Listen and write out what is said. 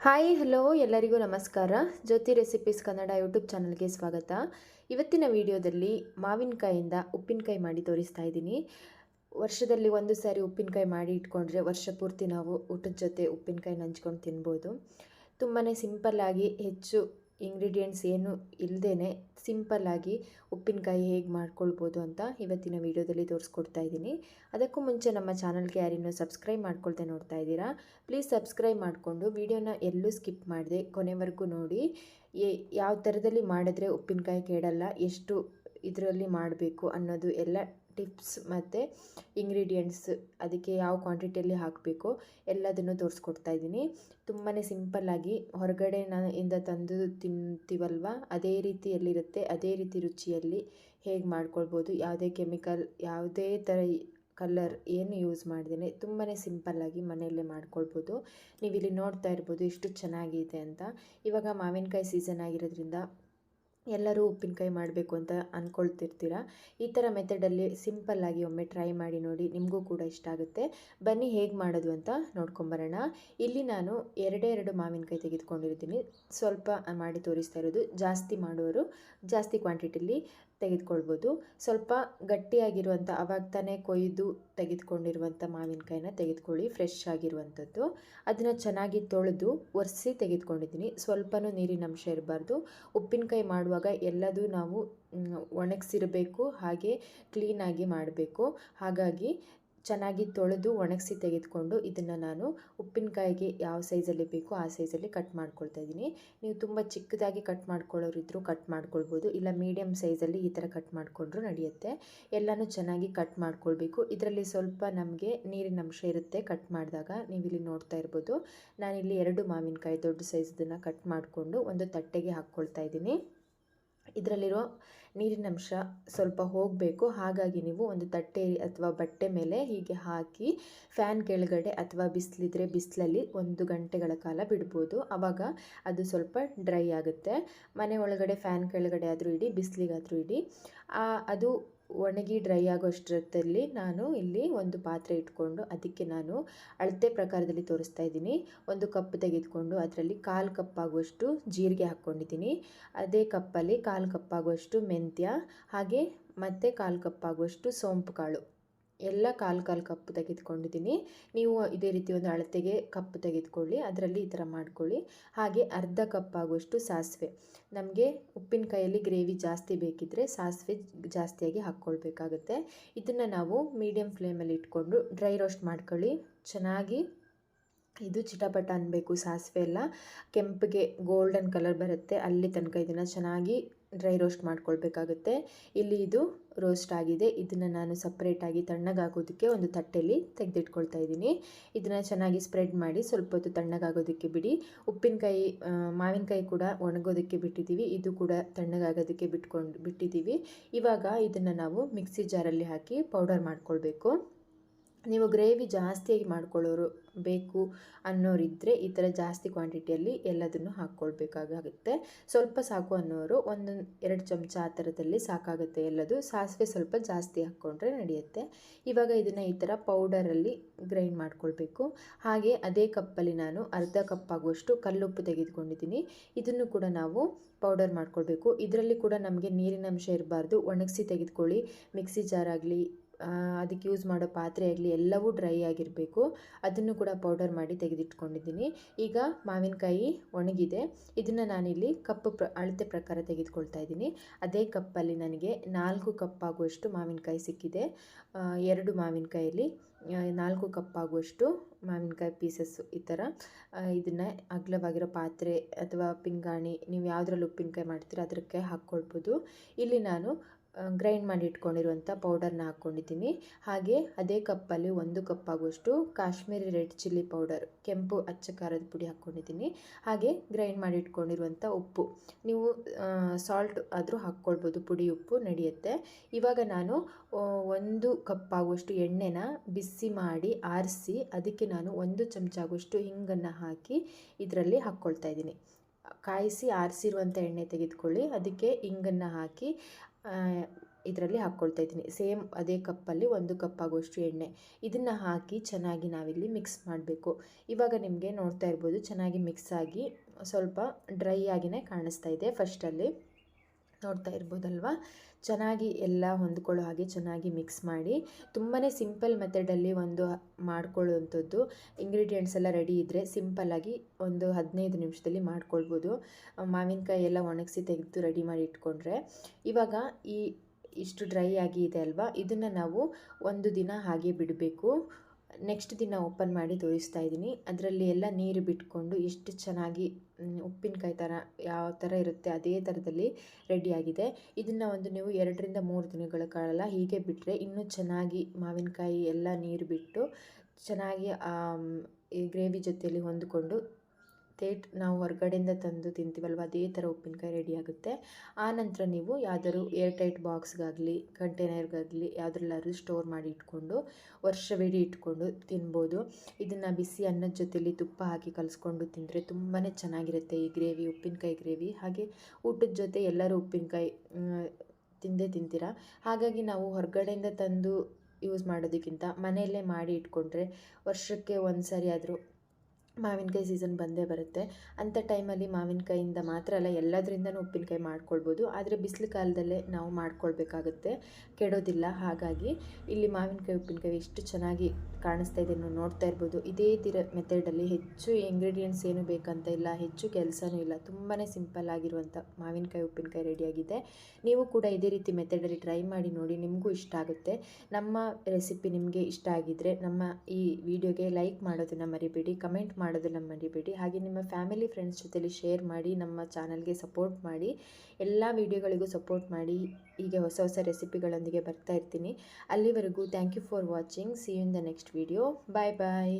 Hi hello ಎಲ್ಲರಿಗೂ ನಮಸ್ಕಾರ. ಜ್ಯೋತಿ recipes Kannada YouTube ಚಾನಲ್ಗೆ ಸ್ವಾಗತ. ಇವತ್ತಿನ ವಿಡಿಯೋದಲ್ಲಿ ಮಾವಿನಕಾಯಿಂದ ಉಪ್ಪಿನಕಾಯಿ ಮಾಡಿ ತೋರಿಸ್ತಾ ಇದ್ದೀನಿ. ವರ್ಷದಲ್ಲಿ ಒಂದು ಸಾರಿ ಉಪ್ಪಿನಕಾಯಿ ಮಾಡಿ ಇಟ್ಕೊಂಡ್ರೆ ವರ್ಷ ಪೂರ್ತಿ ನಾವು ಊಟದ ಜೊತೆ ಉಪ್ಪಿನಕಾಯಿ ನಂಚ್ಕೊಂಡು ತಿನ್ಬೋದು. ತುಂಬಾ ಸಿಂಪಲ್ಲಾಗಿ ಹೆಚ್ಚು ಇಂಗ್ರೀಡಿಯೆಂಟ್ಸ್ ಏನು ಇಲ್ಲದೇ ಸಿಂಪಲ್ಲಾಗಿ ಉಪ್ಪಿನಕಾಯಿ ಹೇಗೆ ಮಾಡ್ಕೊಳ್ಬೋದು ಅಂತ ಇವತ್ತಿನ ವಿಡಿಯೋದಲ್ಲಿ ತೋರಿಸ್ಕೊಡ್ತಾ ಇದ್ದೀನಿ. ಅದಕ್ಕೂ ಮುಂಚೆ ನಮ್ಮ ಚಾನಲ್ಗೆ ಯಾರಿನ್ನೂ ಸಬ್ಸ್ಕ್ರೈಬ್ ಮಾಡ್ಕೊಳ್ದೆ ನೋಡ್ತಾ ಇದ್ದೀರಾ? ಪ್ಲೀಸ್ ಸಬ್ಸ್ಕ್ರೈಬ್ ಮಾಡಿಕೊಂಡು ವಿಡಿಯೋನ ಎಲ್ಲೂ ಸ್ಕಿಪ್ ಮಾಡಿದೆ ಕೊನೆವರೆಗೂ ನೋಡಿ. ಯಾವ ಥರದಲ್ಲಿ ಮಾಡಿದ್ರೆ ಉಪ್ಪಿನಕಾಯಿ ಕೇಳಲ್ಲ ಎಷ್ಟು ಇದರಲ್ಲಿ ಮಾಡಬೇಕು ಅನ್ನೋದು ಎಲ್ಲ ಟಿಪ್ಸ್ ಮತ್ತು ಇಂಗ್ರೀಡಿಯೆಂಟ್ಸ್ ಅದಕ್ಕೆ ಯಾವ ಕ್ವಾಂಟಿಟಿಯಲ್ಲಿ ಹಾಕಬೇಕು ಎಲ್ಲದನ್ನು ತೋರಿಸ್ಕೊಡ್ತಾ ಇದ್ದೀನಿ. ತುಂಬಾ ಸಿಂಪಲ್ಲಾಗಿ ಹೊರಗಡೆ ನ- ಇಂದ ತಂದು ತಿಂತೀವಲ್ವ? ಅದೇ ರೀತಿಯಲ್ಲಿರುತ್ತೆ, ಅದೇ ರೀತಿ ರುಚಿಯಲ್ಲಿ ಹೇಗೆ ಮಾಡ್ಕೊಳ್ಬೋದು? ಯಾವುದೇ ಕೆಮಿಕಲ್ ಯಾವುದೇ ಥರ ಕಲರ್ ಏನು ಯೂಸ್ ಮಾಡ್ದೇ ತುಂಬಾ ಸಿಂಪಲ್ಲಾಗಿ ಮನೆಯಲ್ಲೇ ಮಾಡ್ಕೊಳ್ಬೋದು. ನೀವು ಇಲ್ಲಿ ನೋಡ್ತಾ ಇರ್ಬೋದು ಎಷ್ಟು ಚೆನ್ನಾಗಿದೆ ಅಂತ. ಇವಾಗ ಮಾವಿನಕಾಯಿ ಸೀಸನ್ ಆಗಿರೋದ್ರಿಂದ ಎಲ್ಲರೂ ಉಪ್ಪಿನಕಾಯಿ ಮಾಡಬೇಕು ಅಂತ ಅಂದ್ಕೊಳ್ತಿರ್ತೀರ ಈ ಥರ ಮೆಥಡಲ್ಲಿ ಸಿಂಪಲ್ಲಾಗಿ ಒಮ್ಮೆ ಟ್ರೈ ಮಾಡಿ ನೋಡಿ, ನಿಮಗೂ ಕೂಡ ಇಷ್ಟ ಆಗುತ್ತೆ. ಬನ್ನಿ ಹೇಗೆ ಮಾಡೋದು ಅಂತ ನೋಡ್ಕೊಂಬರೋಣ. ಇಲ್ಲಿ ನಾನು ಎರಡೇ ಎರಡು ಮಾವಿನಕಾಯಿ ತೆಗೆದುಕೊಂಡಿರ್ತೀನಿ. ಸ್ವಲ್ಪ ಮಾಡಿ ತೋರಿಸ್ತಾ ಇರೋದು. ಜಾಸ್ತಿ ಮಾಡೋರು ಜಾಸ್ತಿ ಕ್ವಾಂಟಿಟಿಲಿ ತೆಗೆದುಕೊಳ್ಬೋದು. ಸ್ವಲ್ಪ ಗಟ್ಟಿಯಾಗಿರುವಂಥ, ಅವಾಗ ತಾನೇ ಕೊಯ್ದು ತೆಗೆದುಕೊಂಡಿರುವಂಥ ಮಾವಿನಕಾಯಿನ ತೆಗೆದುಕೊಳ್ಳಿ, ಫ್ರೆಶ್ ಆಗಿರುವಂಥದ್ದು. ಅದನ್ನು ಚೆನ್ನಾಗಿ ತೊಳೆದು ಒರೆಸಿ ತೆಗೆದುಕೊಂಡಿದ್ದೀನಿ. ಸ್ವಲ್ಪನೂ ನೀರಿನ ಅಂಶ ಇರಬಾರ್ದು. ಉಪ್ಪಿನಕಾಯಿ ಮಾಡುವಾಗ ಎಲ್ಲದೂ ನಾವು ಒಣಗಿಸಿರಬೇಕು, ಹಾಗೆ ಕ್ಲೀನಾಗಿ ಮಾಡಬೇಕು. ಹಾಗಾಗಿ ಚೆನ್ನಾಗಿ ತೊಳೆದು ಒಣಗಿಸಿ ತೆಗೆದುಕೊಂಡು ಇದನ್ನು ನಾನು ಉಪ್ಪಿನಕಾಯಿಗೆ ಯಾವ ಸೈಜಲ್ಲಿ ಬೇಕೋ ಆ ಸೈಜಲ್ಲಿ ಕಟ್ ಮಾಡ್ಕೊಳ್ತಾ ಇದ್ದೀನಿ. ನೀವು ತುಂಬ ಚಿಕ್ಕದಾಗಿ ಕಟ್ ಮಾಡ್ಕೊಳ್ಳೋರಿದ್ದರೂ ಕಟ್ ಮಾಡ್ಕೊಳ್ಬೋದು, ಇಲ್ಲ ಮೀಡಿಯಮ್ ಸೈಜಲ್ಲಿ ಈ ಥರ ಕಟ್ ಮಾಡಿಕೊಂಡ್ರೂ ನಡೆಯುತ್ತೆ. ಎಲ್ಲನೂ ಚೆನ್ನಾಗಿ ಕಟ್ ಮಾಡ್ಕೊಳ್ಬೇಕು. ಇದರಲ್ಲಿ ಸ್ವಲ್ಪ ನಮಗೆ ನೀರಿನ ಅಂಶ ಇರುತ್ತೆ ಕಟ್ ಮಾಡಿದಾಗ ನೀವು ಇಲ್ಲಿ ನೋಡ್ತಾ ಇರ್ಬೋದು. ನಾನಿಲ್ಲಿ ಎರಡು ಮಾವಿನಕಾಯಿ ದೊಡ್ಡ ಸೈಜದನ್ನು ಕಟ್ ಮಾಡಿಕೊಂಡು ಒಂದು ತಟ್ಟೆಗೆ ಹಾಕ್ಕೊಳ್ತಾ ಇದ್ದೀನಿ. ಇದರಲ್ಲಿರೋ ನೀರಿನ ಅಂಶ ಸ್ವಲ್ಪ ಹೋಗಬೇಕು. ಹಾಗಾಗಿ ನೀವು ಒಂದು ತಟ್ಟೆ ಅಥವಾ ಬಟ್ಟೆ ಮೇಲೆ ಹೀಗೆ ಹಾಕಿ ಫ್ಯಾನ್ ಕೆಳಗಡೆ ಅಥವಾ ಬಿಸಿಲಿದ್ರೆ ಬಿಸಿಲಲ್ಲಿ ಒಂದು ಗಂಟೆಗಳ ಕಾಲ ಬಿಡ್ಬೋದು. ಆವಾಗ ಅದು ಸ್ವಲ್ಪ ಡ್ರೈ ಆಗುತ್ತೆ. ಮನೆ ಒಳಗಡೆ ಫ್ಯಾನ್ ಕೆಳಗಡೆ ಆದರೂ ಇಡಿ, ಬಿಸಿಲಿಗಾದರೂ ಇಡಿ. ಅದು ಒಣಗಿ ಡ್ರೈ ಆಗೋಷ್ಟರಲ್ಲಿ ನಾನು ಇಲ್ಲಿ ಒಂದು ಪಾತ್ರೆ ಇಟ್ಕೊಂಡು ಅದಕ್ಕೆ ನಾನು ಅಳತೆ ಪ್ರಕಾರದಲ್ಲಿ ತೋರಿಸ್ತಾ ಇದ್ದೀನಿ. ಒಂದು ಕಪ್ ತೆಗೆದುಕೊಂಡು ಅದರಲ್ಲಿ ಕಾಲು ಕಪ್ ಆಗುವಷ್ಟು ಜೀರಿಗೆ ಹಾಕ್ಕೊಂಡಿದ್ದೀನಿ. ಅದೇ ಕಪ್ಪಲ್ಲಿ ಕಾಲು ಕಪ್ ಆಗುವಷ್ಟು ಮೆಂತ್ಯ, ಹಾಗೆ ಮತ್ತು ಕಾಲು ಕಪ್ ಆಗುವಷ್ಟು ಸೋಂಪು ಕಾಳು ಎಲ್ಲ ಕಾಲು ಕಾಲು ಕಪ್ ತೆಗೆದುಕೊಂಡಿದ್ದೀನಿ. ನೀವು ಇದೇ ರೀತಿ ಒಂದು ಅಳತೆಗೆ ಕಪ್ ತೆಗೆದುಕೊಳ್ಳಿ, ಅದರಲ್ಲಿ ಈ ಥರ ಮಾಡ್ಕೊಳ್ಳಿ. ಹಾಗೆ ಅರ್ಧ ಕಪ್ ಆಗುವಷ್ಟು ಸಾಸಿವೆ. ನಮಗೆ ಉಪ್ಪಿನಕಾಯಲ್ಲಿ ಗ್ರೇವಿ ಜಾಸ್ತಿ ಬೇಕಿದ್ದರೆ ಸಾಸಿವೆ ಜಾಸ್ತಿಯಾಗಿ ಹಾಕ್ಕೊಳ್ಬೇಕಾಗುತ್ತೆ. ಇದನ್ನು ನಾವು ಮೀಡಿಯಮ್ ಫ್ಲೇಮಲ್ಲಿ ಇಟ್ಕೊಂಡು ಡ್ರೈ ರೋಸ್ಟ್ ಮಾಡ್ಕೊಳ್ಳಿ. ಚೆನ್ನಾಗಿ ಇದು ಚಿಟಪಟ ಅನ್ನಬೇಕು ಸಾಸಿವೆ ಎಲ್ಲ. ಕೆಂಪಿಗೆ ಗೋಲ್ಡನ್ ಕಲರ್ ಬರುತ್ತೆ. ಅಲ್ಲಿ ತನಕ ಇದನ್ನು ಚೆನ್ನಾಗಿ ಡ್ರೈ ರೋಸ್ಟ್ ಮಾಡ್ಕೊಳ್ಬೇಕಾಗುತ್ತೆ. ಇಲ್ಲಿ ಇದು ರೋಸ್ಟ್ ಆಗಿದೆ. ಇದನ್ನು ನಾನು ಸಪ್ರೇಟಾಗಿ ತಣ್ಣಗಾಗೋದಕ್ಕೆ ಒಂದು ತಟ್ಟೆಯಲ್ಲಿ ತೆಗೆದಿಟ್ಕೊಳ್ತಾ ಇದ್ದೀನಿ. ಇದನ್ನು ಚೆನ್ನಾಗಿ ಸ್ಪ್ರೆಡ್ ಮಾಡಿ ಸ್ವಲ್ಪ ಹೊತ್ತು ತಣ್ಣಗಾಗೋದಕ್ಕೆ ಬಿಡಿ. ಉಪ್ಪಿನಕಾಯಿ ಮಾವಿನಕಾಯಿ ಕೂಡ ಒಣಗೋದಕ್ಕೆ ಬಿಟ್ಟಿದ್ದೀವಿ. ಇದು ಕೂಡ ತಣ್ಣಗಾಗೋದಕ್ಕೆ ಬಿಟ್ಕೊಂಡು, ಬಿಟ್ಟಿದ್ದೀವಿ. ಇವಾಗ ಇದನ್ನು ನಾವು ಮಿಕ್ಸಿ ಜಾರಲ್ಲಿ ಹಾಕಿ ಪೌಡರ್ ಮಾಡ್ಕೊಳ್ಬೇಕು. ನೀವು ಗ್ರೇವಿ ಜಾಸ್ತಿಯಾಗಿ ಮಾಡ್ಕೊಳ್ಳೋರು ಬೇಕು ಅನ್ನೋರಿದ್ದರೆ ಈ ಥರ ಜಾಸ್ತಿ ಕ್ವಾಂಟಿಟಿಯಲ್ಲಿ ಎಲ್ಲದನ್ನು ಹಾಕ್ಕೊಳ್ಬೇಕಾಗುತ್ತೆ. ಸ್ವಲ್ಪ ಸಾಕು ಅನ್ನೋರು ಒಂದು ಎರಡು ಚಮಚ ಆ ಥರದಲ್ಲಿ ಸಾಕಾಗುತ್ತೆ ಎಲ್ಲದು. ಸಾಸಿವೆ ಸ್ವಲ್ಪ ಜಾಸ್ತಿ ಹಾಕ್ಕೊಂಡ್ರೆ ನಡೆಯುತ್ತೆ. ಇವಾಗ ಇದನ್ನು ಈ ಥರ ಪೌಡರಲ್ಲಿ ಗ್ರೈಂಡ್ ಮಾಡ್ಕೊಳ್ಬೇಕು. ಹಾಗೆ ಅದೇ ಕಪ್ಪಲ್ಲಿ ನಾನು ಅರ್ಧ ಕಪ್ ಆಗುವಷ್ಟು ಕಲ್ಲುಪ್ಪು ತೆಗೆದುಕೊಂಡಿದ್ದೀನಿ. ಇದನ್ನು ಕೂಡ ನಾವು ಪೌಡರ್ ಮಾಡ್ಕೊಳ್ಬೇಕು. ಇದರಲ್ಲಿ ಕೂಡ ನಮಗೆ ನೀರಿನ ಅಂಶ ಇರಬಾರ್ದು. ಒಣಗಿಸಿ ತೆಗೆದುಕೊಳ್ಳಿ. ಮಿಕ್ಸಿ ಜಾರ್ ಆಗಲಿ ಅದಕ್ಕೆ ಯೂಸ್ ಮಾಡೋ ಪಾತ್ರೆ ಆಗಲಿ ಎಲ್ಲವೂ ಡ್ರೈ ಆಗಿರಬೇಕು. ಅದನ್ನು ಕೂಡ ಪೌಡರ್ ಮಾಡಿ ತೆಗೆದಿಟ್ಕೊಂಡಿದ್ದೀನಿ. ಈಗ ಮಾವಿನಕಾಯಿ ಒಣಗಿದೆ. ಇದನ್ನು ನಾನಿಲ್ಲಿ ಕಪ್ ಪ್ರ, ಅಳತೆ ಪ್ರಕಾರ ತೆಗೆದುಕೊಳ್ತಾ ಇದ್ದೀನಿ. ಅದೇ ಕಪ್ಪಲ್ಲಿ ನನಗೆ ನಾಲ್ಕು ಕಪ್ಪಾಗುವಷ್ಟು ಮಾವಿನಕಾಯಿ ಸಿಕ್ಕಿದೆ. ಎರಡು ಮಾವಿನಕಾಯಲ್ಲಿ ನಾಲ್ಕು ಕಪ್ಪಾಗುವಷ್ಟು ಮಾವಿನಕಾಯಿ ಪೀಸಸ್ಸು ಈ ಥರ ಇದನ್ನು ಅಗಲವಾಗಿರೋ ಪಾತ್ರೆ ಅಥವಾ ಪಿಂಗಾಣಿ, ನೀವು ಯಾವುದ್ರಲ್ಲಿ ಉಪ್ಪಿನಕಾಯಿ ಮಾಡ್ತೀರೋ ಅದಕ್ಕೆ ಹಾಕ್ಕೊಳ್ಬೋದು. ಇಲ್ಲಿ ನಾನು ಗ್ರೈಂಡ್ ಮಾಡಿ ಇಟ್ಕೊಂಡಿರುವಂಥ ಪೌಡರ್ನ ಹಾಕ್ಕೊಂಡಿದ್ದೀನಿ ಹಾಗೆ ಅದೇ ಕಪ್ಪಲ್ಲಿ ಒಂದು ಕಪ್ ಆಗುವಷ್ಟು ಕಾಶ್ಮೀರಿ ರೆಡ್ ಚಿಲ್ಲಿ ಪೌಡರ್ ಕೆಂಪು ಅಚ್ಚ ಖಾರದ ಪುಡಿ ಹಾಕ್ಕೊಂಡಿದ್ದೀನಿ ಹಾಗೆ ಗ್ರೈಂಡ್ ಮಾಡಿ ಇಟ್ಕೊಂಡಿರುವಂಥ ಉಪ್ಪು. ನೀವು ಸಾಲ್ಟ್ ಆದರೂ ಹಾಕ್ಕೊಳ್ಬೋದು, ಪುಡಿ ಉಪ್ಪು ನಡೆಯುತ್ತೆ. ಇವಾಗ ನಾನು ಒಂದು ಕಪ್ ಆಗುವಷ್ಟು ಎಣ್ಣೆನ ಬಿಸಿ ಮಾಡಿ ಆರಿಸಿ, ಅದಕ್ಕೆ ನಾನು ಒಂದು ಚಮಚ ಆಗುವಷ್ಟು ಹಿಂಗನ್ನು ಹಾಕಿ ಇದರಲ್ಲಿ ಹಾಕ್ಕೊಳ್ತಾ ಇದ್ದೀನಿ. ಕಾಯಿಸಿ ಆರಿಸಿರುವಂಥ ಎಣ್ಣೆ ತೆಗೆದುಕೊಳ್ಳಿ. ಅದಕ್ಕೆ ಇಂಗನ್ನು ಹಾಕಿ ಇದರಲ್ಲಿ ಹಾಕ್ಕೊಳ್ತಾ ಇದ್ದೀನಿ. ಸೇಮ್ ಅದೇ ಕಪ್ಪಲ್ಲಿ ಒಂದು ಕಪ್ ಆಗುವಷ್ಟು ಎಣ್ಣೆ. ಇದನ್ನು ಹಾಕಿ ಚೆನ್ನಾಗಿ ನಾವಿಲ್ಲಿ ಮಿಕ್ಸ್ ಮಾಡಬೇಕು. ಇವಾಗ ನಿಮಗೆ ನೋಡ್ತಾ ಇರ್ಬೋದು, ಚೆನ್ನಾಗಿ ಮಿಕ್ಸ್ ಆಗಿ ಸ್ವಲ್ಪ ಡ್ರೈ ಆಗಿನೇ ಕಾಣಿಸ್ತಾ ಇದೆ ಫಸ್ಟಲ್ಲಿ. ನೋಡ್ತಾ ಇರ್ಬೋದಲ್ವಾ? ಚೆನ್ನಾಗಿ ಎಲ್ಲ ಹೊಂದ್ಕೊಳ್ಳೋ ಹಾಗೆ ಚೆನ್ನಾಗಿ ಮಿಕ್ಸ್ ಮಾಡಿ ತುಂಬಾ ಸಿಂಪಲ್ ಮೆಥಡಲ್ಲಿ ಒಂದು ಮಾಡ್ಕೊಳ್ಳುವಂಥದ್ದು. ಇಂಗ್ರೀಡಿಯೆಂಟ್ಸ್ ಎಲ್ಲ ರೆಡಿ ಇದ್ದರೆ ಸಿಂಪಲ್ಲಾಗಿ ಒಂದು ಹದಿನೈದು ನಿಮಿಷದಲ್ಲಿ ಮಾಡ್ಕೊಳ್ಬೋದು. ಮಾವಿನಕಾಯಿ ಎಲ್ಲ ಒಣಗಿಸಿ ತೆಗೆದು ರೆಡಿ ಮಾಡಿ ಇಟ್ಕೊಂಡ್ರೆ, ಇವಾಗ ಈ ಇಷ್ಟು ಡ್ರೈ ಆಗಿ ಇದೆ ಅಲ್ವಾ? ಇದನ್ನು ನಾವು ಒಂದು ದಿನ ಹಾಗೆ ಬಿಡಬೇಕು. ನೆಕ್ಸ್ಟ್ ದಿನ ಓಪನ್ ಮಾಡಿ ತೋರಿಸ್ತಾ ಇದ್ದೀನಿ. ಅದರಲ್ಲಿ ಎಲ್ಲ ನೀರು ಬಿಟ್ಕೊಂಡು ಎಷ್ಟು ಚೆನ್ನಾಗಿ ಉಪ್ಪಿನಕಾಯಿ ಥರ ಯಾವ ಥರ ಇರುತ್ತೆ ಅದೇ ಥರದಲ್ಲಿ ರೆಡಿಯಾಗಿದೆ ಇದನ್ನು ಒಂದು ನೀವು ಎರಡರಿಂದ ಮೂರು ದಿನಗಳ ಕಾಲ ಹೀಗೆ ಬಿಟ್ಟರೆ ಇನ್ನೂ ಚೆನ್ನಾಗಿ ಮಾವಿನಕಾಯಿ ಎಲ್ಲ ನೀರು ಬಿಟ್ಟು ಚೆನ್ನಾಗಿ ಈ ಗ್ರೇವಿ ಜೊತೆಯಲ್ಲಿ ಹೊಂದಿಕೊಂಡು ತೇಟ್ ನಾವು ಹೊರಗಡೆಯಿಂದ ತಂದು ತಿಂತೀವಲ್ವ? ಅದೇ ಥರ ಉಪ್ಪಿನಕಾಯಿ ರೆಡಿ ಆಗುತ್ತೆ. ಆ ನಂತರ ನೀವು ಯಾವ್ದಾದ್ರು ಏರ್ ಟೈಟ್ ಬಾಕ್ಸ್ಗಾಗಲಿ ಕಂಟೈನರ್ಗಾಗಲಿ ಯಾವುದ್ರಲ್ಲಾದ್ರೂ ಸ್ಟೋರ್ ಮಾಡಿ ಇಟ್ಕೊಂಡು ವರ್ಷವಿಡೀ ಇಟ್ಕೊಂಡು ತಿನ್ಬೋದು. ಇದನ್ನು ಬಿಸಿ ಅನ್ನದ ಜೊತೆಯಲ್ಲಿ ತುಪ್ಪ ಹಾಕಿ ಕಲಿಸ್ಕೊಂಡು ತಿಂದರೆ ತುಂಬಾ ಚೆನ್ನಾಗಿರುತ್ತೆ ಈ ಗ್ರೇವಿ, ಉಪ್ಪಿನಕಾಯಿ ಗ್ರೇವಿ. ಹಾಗೆ ಊಟದ ಜೊತೆ ಎಲ್ಲರೂ ಉಪ್ಪಿನಕಾಯಿ ತಿಂದೇ ತಿಂತೀರ? ಹಾಗಾಗಿ ನಾವು ಹೊರಗಡೆಯಿಂದ ತಂದು ಯೂಸ್ ಮಾಡೋದಕ್ಕಿಂತ ಮನೆಯಲ್ಲೇ ಮಾಡಿ ಇಟ್ಕೊಂಡ್ರೆ ವರ್ಷಕ್ಕೆ ಒಂದು ಸರಿ ಆದರೂ ಮಾವಿನಕಾಯಿ ಸೀಸನ್ ಬಂದೇ ಬರುತ್ತೆ. ಅಂಥ ಟೈಮಲ್ಲಿ ಮಾವಿನಕಾಯಿಂದ ಮಾತ್ರ ಅಲ್ಲ, ಎಲ್ಲದರಿಂದನೂ ಉಪ್ಪಿನಕಾಯಿ ಮಾಡ್ಕೊಳ್ಬೋದು. ಆದರೆ ಬಿಸಿಲು ಕಾಲದಲ್ಲೇ ನಾವು ಮಾಡ್ಕೊಳ್ಬೇಕಾಗುತ್ತೆ. ಕೆಡೋದಿಲ್ಲ. ಹಾಗಾಗಿ ಇಲ್ಲಿ ಮಾವಿನಕಾಯಿ, ಉಪ್ಪಿನಕಾಯಿ ಎಷ್ಟು ಚೆನ್ನಾಗಿ ಕಾಣಿಸ್ತಾ ಇದೆ ನೀವು ನೋಡ್ತಾ ಇರ್ಬೋದು. ಇದೇ ಥರ ಮೆಥಡಲ್ಲಿ ಹೆಚ್ಚು ಇಂಗ್ರೀಡಿಯೆಂಟ್ಸ್ ಏನು ಬೇಕಂತ ಇಲ್ಲ, ಹೆಚ್ಚು ಕೆಲಸನೂ ಇಲ್ಲ. ತುಂಬಾ ಸಿಂಪಲ್ ಆಗಿರುವಂಥ ಮಾವಿನಕಾಯಿ, ಉಪ್ಪಿನಕಾಯಿ ರೆಡಿಯಾಗಿದೆ ನೀವು ಕೂಡ ಇದೇ ರೀತಿ ಮೆಥಡಲ್ಲಿ ಟ್ರೈ ಮಾಡಿ ನೋಡಿ, ನಿಮಗೂ ಇಷ್ಟ ಆಗುತ್ತೆ. ನಮ್ಮ ರೆಸಿಪಿ ನಿಮಗೆ ಇಷ್ಟ ಆಗಿದ್ದರೆ ನಮ್ಮ ಈ ವಿಡಿಯೋಗೆ ಲೈಕ್ ಮಾಡೋದನ್ನು ಮರಿಬೇಡಿ. ಕಮೆಂಟ್ ಮಾಡೋದನ್ನು ಮರಿಬೇಡಿ. ಹಾಗೆ ನಿಮ್ಮ ಫ್ಯಾಮಿಲಿ ಫ್ರೆಂಡ್ಸ್ ಜೊತೆಲಿ ಶೇರ್ ಮಾಡಿ, ನಮ್ಮ ಚಾನಲ್ಗೆ ಸಪೋರ್ಟ್ ಮಾಡಿ, ಎಲ್ಲ ವಿಡಿಯೋಗಳಿಗೂ ಸಪೋರ್ಟ್ ಮಾಡಿ ಹೀಗೆ ಹೊಸ ಹೊಸ ರೆಸಿಪಿಗಳೊಂದಿಗೆ ಬರ್ತಾ ಇರ್ತೀನಿ. ಅಲ್ಲಿವರೆಗೂ thank you for watching see in the next video bye bye